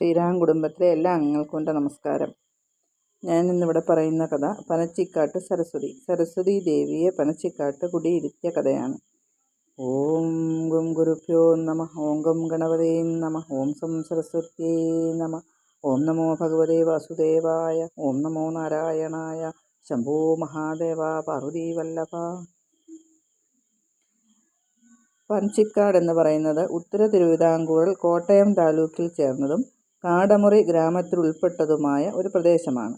ശ്രീരാം കുടുംബത്തിലെ എല്ലാ അംഗങ്ങൾക്കും എന്റെ നമസ്കാരം. ഞാൻ ഇന്നിവിടെ പറയുന്ന കഥ പനച്ചിക്കാട്ട് സരസ്വതി. സരസ്വതി ദേവിയെ പനച്ചിക്കാട്ട് കുടിയിരുത്തിയ കഥയാണ്. ഓം ഗും ഗുരുഭ്യോ നമ. ഓം ഗം ഗണപതേ നമ. ഓം സം സരസ്വത്യേ നമ. ഓം നമോ ഭഗവതേ വാസുദേവായ. ഓം നമോ നാരായണായ. ശംഭോ മഹാദേവ പാർവതി വല്ലഭ. പനച്ചിക്കാട് എന്ന് പറയുന്നത് ഉത്തര തിരുവിതാംകൂറിൽ കോട്ടയം താലൂക്കിൽ ചേർന്നതും കാടമുറി ഗ്രാമത്തിൽ ഉൾപ്പെട്ടതുമായ ഒരു പ്രദേശമാണ്.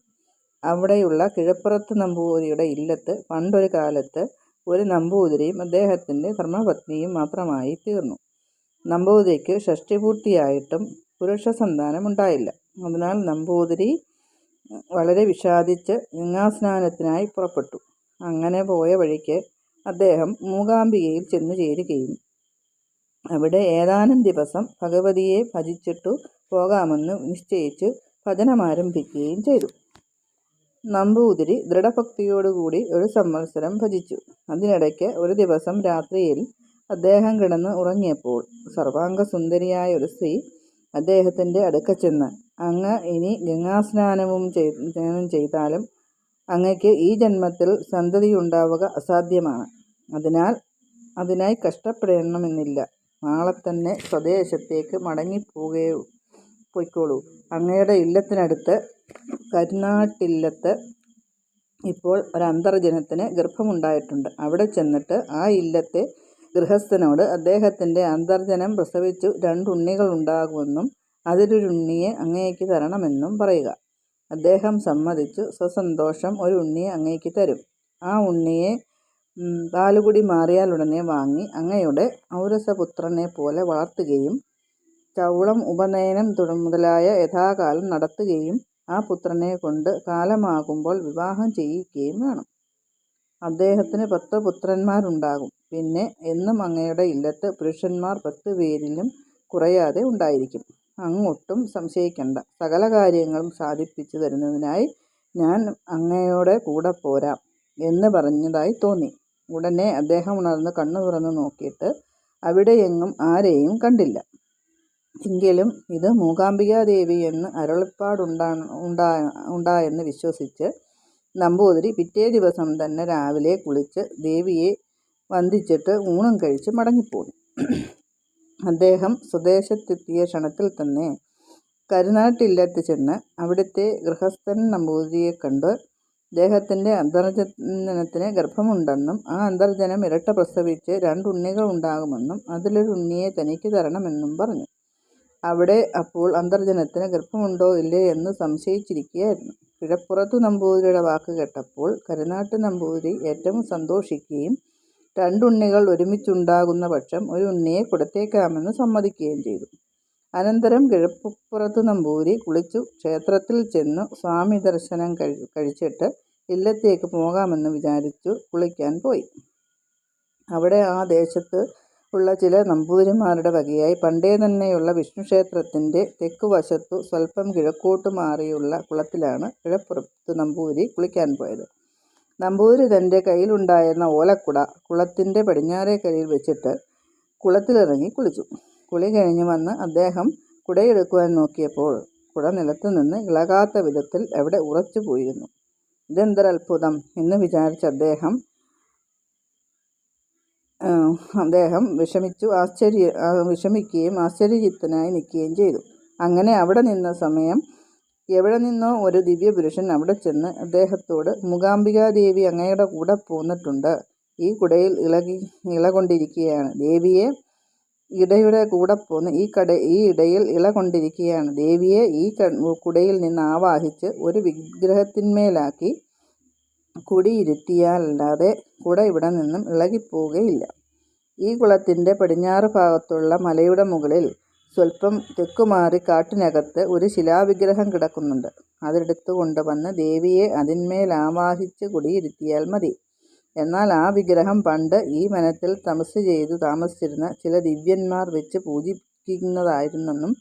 അവിടെയുള്ള കിഴപ്പുറത്ത് നമ്പൂതിരിയുടെ ഇല്ലത്ത് പണ്ടൊരു കാലത്ത് ഒരു നമ്പൂതിരിയും അദ്ദേഹത്തിന്റെ ധർമ്മപത്നിയും മാത്രമായി തീർന്നു. നമ്പൂതിരിക്ക് ഷഷ്ടിപൂർത്തിയായിട്ടും പുരുഷ സന്താനം ഉണ്ടായില്ല അതിനാൽ നമ്പൂതിരി വളരെ വിഷാദിച്ച് ഗംഗാസ്നാനത്തിനായി പുറപ്പെട്ടു. അങ്ങനെ പോയ വഴിക്ക് അദ്ദേഹം മൂകാംബികയിൽ ചെന്നു ചേരുകയും അവിടെ ഏതാനും ദിവസം ഭഗവതിയെ ഭജിച്ചിട്ടു പോകാമെന്ന് നിശ്ചയിച്ച് ഭജനമാരംഭിക്കുകയും ചെയ്തു. നമ്പൂതിരി ദൃഢഭക്തിയോടുകൂടി ഒരു സംവത്സരം ഭജിച്ചു. അതിനിടയ്ക്ക് ഒരു ദിവസം രാത്രിയിൽ അദ്ദേഹം കിടന്ന് ഉറങ്ങിയപ്പോൾ സർവാംഗസുന്ദരിയായ ഒരു സ്ത്രീ അദ്ദേഹത്തിന്റെ അടുക്ക ചെന്ന് അങ്ങ് ഇനി ഗംഗാസ്നാനവും ചെയ്താലും അങ്ങയ്ക്ക് ഈ ജന്മത്തിൽ സന്തതി ഉണ്ടാവുക അസാധ്യമാണ്. അതിനാൽ അതിനായി കഷ്ടപ്പെടണമെന്നില്ല. നാളെ തന്നെ സ്വദേശത്തേക്ക് മടങ്ങിപ്പോകുകയോ പൊയ്ക്കോളൂ. അങ്ങയുടെ ഇല്ലത്തിനടുത്ത് കരുനാട്ടില്ലത്ത് ഇപ്പോൾ ഒരന്തർജനത്തിന് ഗർഭമുണ്ടായിട്ടുണ്ട്. അവിടെ ചെന്നിട്ട് ആ ഇല്ലത്തെ ഗൃഹസ്ഥനോട് അദ്ദേഹത്തിന്റെ അന്തർജനം പ്രസവിച്ചു രണ്ടുണ്ണികൾ ഉണ്ടാകുമെന്നും അതിലൊരുണ്ണിയെ അങ്ങേക്ക് തരണമെന്നും പറയുക. അദ്ദേഹം സമ്മതിച്ചു സ്വസന്തോഷം ഒരു ഉണ്ണിയെ അങ്ങേക്ക് തരും. ആ ഉണ്ണിയെ പാലുകുടി മാറിയാലുടനെ വാങ്ങി അങ്ങയുടെ ഔരസപുത്രനെ പോലെ വളർത്തുകയും ചൗളം ഉപനയനം മുതലായ യഥാകാലം നടത്തുകയും ആ പുത്രനെ കൊണ്ട് കാലമാകുമ്പോൾ വിവാഹം ചെയ്യിക്കുകയും വേണം. അദ്ദേഹത്തിന് പത്ത് പുത്രന്മാരുണ്ടാകും. പിന്നെ എന്നും അങ്ങയുടെ ഇല്ലത്ത് പുരുഷന്മാർ പത്ത് പേരിലും കുറയാതെ ഉണ്ടായിരിക്കും. അങ്ങൊട്ടും സംശയിക്കണ്ട. സകല കാര്യങ്ങളും സാധിപ്പിച്ചു തരുന്നതിനായി ഞാൻ അങ്ങയോടെ കൂടെ പോരാം എന്ന് പറഞ്ഞതായി തോന്നി. ഉടനെ അദ്ദേഹം ഉണർന്ന് കണ്ണു തുറന്ന് നോക്കിയിട്ട് അവിടെയെങ്ങും ആരെയും കണ്ടില്ല. എങ്കിലും ഇത് മൂകാംബികാദേവി എന്ന് അരുളപ്പാടുണ്ടാ ഉണ്ടാ ഉണ്ടായെന്ന് വിശ്വസിച്ച് നമ്പൂതിരി പിറ്റേ ദിവസം തന്നെ രാവിലെ കുളിച്ച് ദേവിയെ വന്ദിച്ചിട്ട് ഊണും കഴിച്ച് മടങ്ങിപ്പോന്നു. അദ്ദേഹം സ്വദേശത്തെത്തിയ ക്ഷണത്തിൽ തന്നെ കരുനാട്ടില്ലത്ത് ചെന്ന് അവിടുത്തെ ഗൃഹസ്ഥൻ നമ്പൂതിരിയെ കണ്ട് അദ്ദേഹത്തിന്റെ അന്തർജനത്തിന് ഗർഭമുണ്ടെന്നും ആ അന്തർജനം ഇരട്ട പ്രസവിച്ച് രണ്ടുണ്ണികൾ ഉണ്ടാകുമെന്നും അതിലൊരു ഉണ്ണിയെ തനിക്ക് തരണമെന്നും പറഞ്ഞു. അവിടെ അപ്പോൾ അന്തർജനത്തിന് ഗർഭമുണ്ടോ ഇല്ലേ എന്ന് സംശയിച്ചിരിക്കുകയായിരുന്നു. കിഴപ്പുറത്തു നമ്പൂതിരിയുടെ വാക്ക് കേട്ടപ്പോൾ കരുനാട്ട് നമ്പൂതിരി ഏറ്റവും സന്തോഷിക്കുകയും രണ്ടുണ്ണികൾ ഒരുമിച്ചുണ്ടാകുന്ന പക്ഷം ഒരു ഉണ്ണിയെ കൊടുത്തേക്കാമെന്ന് സമ്മതിക്കുകയും ചെയ്തു. അനന്തരം കിഴപ്പുറത്തു നമ്പൂതിരി കുളിച്ചു ക്ഷേത്രത്തിൽ ചെന്നു സ്വാമി ദർശനം കഴി കഴിച്ചിട്ട് ഇല്ലത്തേക്ക് പോകാമെന്ന് വിചാരിച്ചു കുളിക്കാൻ പോയി. അവിടെ ആ ദേശത്ത് ഉള്ള ചില നമ്പൂതിരിമാരുടെ വകയായി പണ്ടേ തന്നെയുള്ള വിഷ്ണു ക്ഷേത്രത്തിന്റെ തെക്കു വശത്തു സ്വല്പം കിഴക്കോട്ട് മാറിയുള്ള കുളത്തിലാണ് കിഴപ്പുറത്ത് നമ്പൂതിരി കുളിക്കാൻ പോയത്. നമ്പൂതിരി തന്റെ കയ്യിലുണ്ടായിരുന്ന ഓലക്കുട കുളത്തിന്റെ പടിഞ്ഞാറേക്കരയിൽ വെച്ചിട്ട് കുളത്തിലിറങ്ങി കുളിച്ചു. കുളി കഴിഞ്ഞ് വന്ന് അദ്ദേഹം കുടയെടുക്കുവാൻ നോക്കിയപ്പോൾ കുട നിലത്തു നിന്ന് ഇളകാത്ത വിധത്തിൽ എവിടെ ഉറച്ചു പോയിരുന്നു ഇതെന്തൊരത്ഭുതം എന്ന് വിചാരിച്ച അദ്ദേഹം അദ്ദേഹം വിഷമിച്ചു ആശ്ചര്യ വിഷമിക്കുകയും ആശ്ചര്യചിത്തനായി നിൽക്കുകയും ചെയ്തു. അങ്ങനെ അവിടെ നിന്ന സമയം എവിടെ നിന്നോ ഒരു ദിവ്യപുരുഷൻ അവിടെ ചെന്ന് അദ്ദേഹത്തോട് മൂകാംബികാദേവി അങ്ങയുടെ കൂടെ പോന്നിട്ടുണ്ട്. ഈ കുടയിൽ ഇളകി ഇളകൊണ്ടിരിക്കുകയാണ്. ദേവിയെ ഇടയുടെ കൂടെ പോന്ന് ഈ കട ഈ ഇടയിൽ ഇള കൊണ്ടിരിക്കുകയാണ് ദേവിയെ ഈ കുടയിൽ നിന്ന് ആവാഹിച്ച് ഒരു വിഗ്രഹത്തിന്മേലാക്കി കുടിയിരുത്തിയാലല്ലാതെ കുട ഇവിടെ നിന്നും ഇളകിപ്പോവുകയില്ല. ഈ കുളത്തിന്റെ പടിഞ്ഞാറ് ഭാഗത്തുള്ള മലയുടെ മുകളിൽ സ്വല്പം തെക്കുമാറി കാട്ടിനകത്ത് ഒരു ശിലാവിഗ്രഹം കിടക്കുന്നുണ്ട്. അതെടുത്തു കൊണ്ടുവന്ന് ദേവിയെ അതിന്മേൽ ആവാഹിച്ച് കുടിയിരുത്തിയാൽ മതി. എന്നാൽ ആ വിഗ്രഹം പണ്ട് ഈ വനത്തിൽ തമസ് ചെയ്തു താമസിച്ചിരുന്ന ചില ദിവ്യന്മാർ വെച്ച് പൂജിക്കുന്നതായിരുന്നെന്നും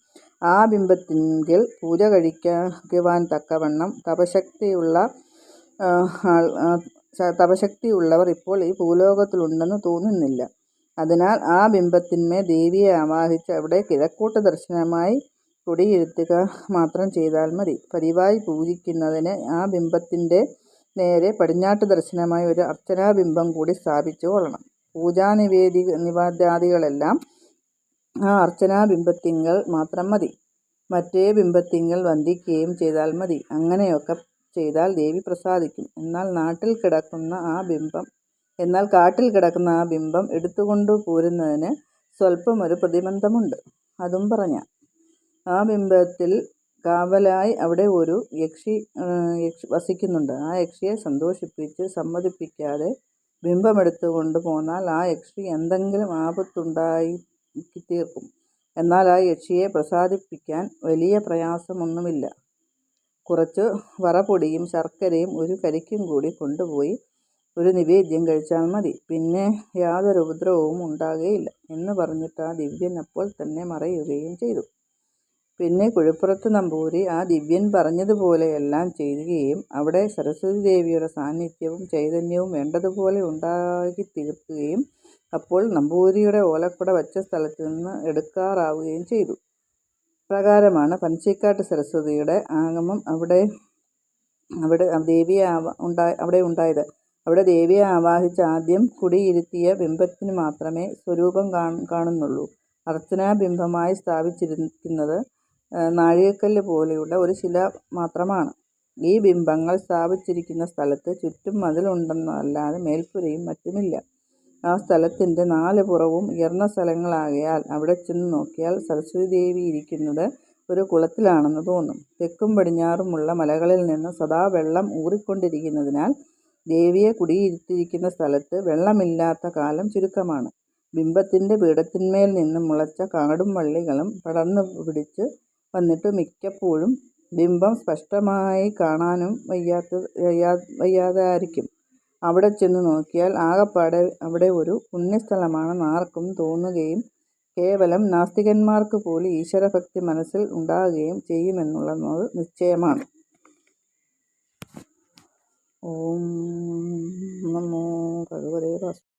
ആ ബിംബത്തിങ്കിൽ പൂജ കഴിക്കാൻ തക്കവണ്ണം തപശക്തിയുള്ള തപശക്തിയുള്ളവർ ഇപ്പോൾ ഈ ഭൂലോകത്തിലുണ്ടെന്ന് തോന്നുന്നില്ല അതിനാൽ ആ ബിംബത്തിന്മേ ദേവിയെ ആവാഹിച്ച് അവിടെ കിഴക്കോട്ട് ദർശനമായി കൊടിയിരുത്തുക മാത്രം ചെയ്താൽ മതി. പതിവായി പൂജിക്കുന്നതിന് ആ ബിംബത്തിന്റെ നേരെ പടിഞ്ഞാട്ട് ദർശനമായി ഒരു അർച്ചനാ ബിംബം കൂടി സ്ഥാപിച്ചു കൊള്ളണം. പൂജാനിവേദ്യാദികളെല്ലാം ആ അർച്ചനാ ബിംബത്തിങ്കൾ മാത്രം മതി. മറ്റേ ബിംബത്തിങ്കൾ വന്ദിക്കുകയും ചെയ്താൽ മതി. അങ്ങനെയൊക്കെ ചെയ്താൽ ദേവി പ്രസാദിക്കും. എന്നാൽ നാട്ടിൽ കിടക്കുന്ന ആ ബിംബം എന്നാൽ കാട്ടിൽ കിടക്കുന്ന ആ ബിംബം എടുത്തുകൊണ്ടു പോരുന്നതിന് സ്വല്പം ഒരു പ്രതിബന്ധമുണ്ട്. അതും പറഞ്ഞ ആ ബിംബത്തിൽ കാവലായി അവിടെ ഒരു യക്ഷി യക്ഷി വസിക്കുന്നുണ്ട്. ആ യക്ഷിയെ സന്തോഷിപ്പിച്ച് സമ്മതിപ്പിക്കാതെ ബിംബമെടുത്തു കൊണ്ടു പോന്നാൽ ആ യക്ഷി എന്തെങ്കിലും ആപത്തുണ്ടാക്കിത്തീർക്കും. എന്നാൽ ആ യക്ഷിയെ പ്രസാദിപ്പിക്കാൻ വലിയ പ്രയാസമൊന്നുമില്ല. കുറച്ചു വറപൊടിയും ശർക്കരയും ഒരു കരിക്കും കൂടി കൊണ്ടുപോയി ഒരു നിവേദ്യം കഴിച്ചാൽ മതി. പിന്നെ യാതൊരു ഉപദ്രവവും ഉണ്ടാകുകയില്ല എന്ന് പറഞ്ഞിട്ട് ആ ദിവ്യൻ അപ്പോൾ തന്നെ മറയുകയും ചെയ്തു. പിന്നെ കുഴിപ്പുറത്ത് നമ്പൂരി ആ ദിവ്യൻ പറഞ്ഞതുപോലെയെല്ലാം ചെയ്യുകയും അവിടെ സരസ്വതി ദേവിയുടെ സാന്നിധ്യവും ചൈതന്യവും വേണ്ടതുപോലെ ഉണ്ടാക്കി തീർക്കുകയും അപ്പോൾ നമ്പൂരിയുടെ ഓലക്കുട വച്ച സ്ഥലത്ത് നിന്ന് എടുക്കാറാവുകയും ചെയ്തു. ഇപ്രകാരമാണ് പനച്ചിക്കാട്ട് സരസ്വതിയുടെ ആഗമം അവിടെ അവിടെ ദേവിയെ ഉണ്ടായി അവിടെ ഉണ്ടായത്. അവിടെ ദേവിയെ ആവാഹിച്ച് ആദ്യം കുടിയിരുത്തിയ ബിംബത്തിന് മാത്രമേ സ്വരൂപം കാണുന്നുള്ളൂ. അർച്ചനാ ബിംബമായി സ്ഥാപിച്ചിരിക്കുന്നത് നാഴികക്കല്ല് പോലെയുള്ള ഒരു ശില മാത്രമാണ്. ഈ ബിംബങ്ങൾ സ്ഥാപിച്ചിരിക്കുന്ന സ്ഥലത്ത് ചുറ്റും മതിലുണ്ടെന്നല്ലാതെ മേൽപ്പുരയും മറ്റുമില്ല. ആ സ്ഥലത്തിന്റെ നാല് പുറവും ഉയർന്ന സ്ഥലങ്ങളാകയാൽ അവിടെ ചെന്ന് നോക്കിയാൽ സരസ്വതി ദേവി ഇരിക്കുന്നത് ഒരു കുളത്തിലാണെന്ന് തോന്നും. തെക്കും പടിഞ്ഞാറുമുള്ള മലകളിൽ നിന്ന് സദാ വെള്ളം ഊറിക്കൊണ്ടിരിക്കുന്നതിനാൽ ദേവിയെ കുടിയിരുത്തിയിരിക്കുന്ന സ്ഥലത്ത് വെള്ളമില്ലാത്ത കാലം ചുരുക്കമാണ്. ബിംബത്തിന്റെ പീഠത്തിന്മേൽ നിന്ന് മുളച്ച കാടും വള്ളികളും പടർന്നു പിടിച്ച് വന്നിട്ട് മിക്കപ്പോഴും ബിംബം സ്പഷ്ടമായി കാണാനും വയ്യാത്ത വയ്യാ വയ്യാതായിരിക്കും. അവിടെ ചെന്ന് നോക്കിയാൽ ആകപ്പാടെ അവിടെ ഒരു പുണ്യസ്ഥലമാണെന്ന് ആർക്കും തോന്നുകയും കേവലം നാസ്തികന്മാർക്ക് പോലും ഈശ്വരഭക്തി മനസ്സിൽ ഉണ്ടാകുകയും ചെയ്യുമെന്നുള്ളത് നിശ്ചയമാണ്. ഓം നമോ ഭഗവതേ വാസുദേവായ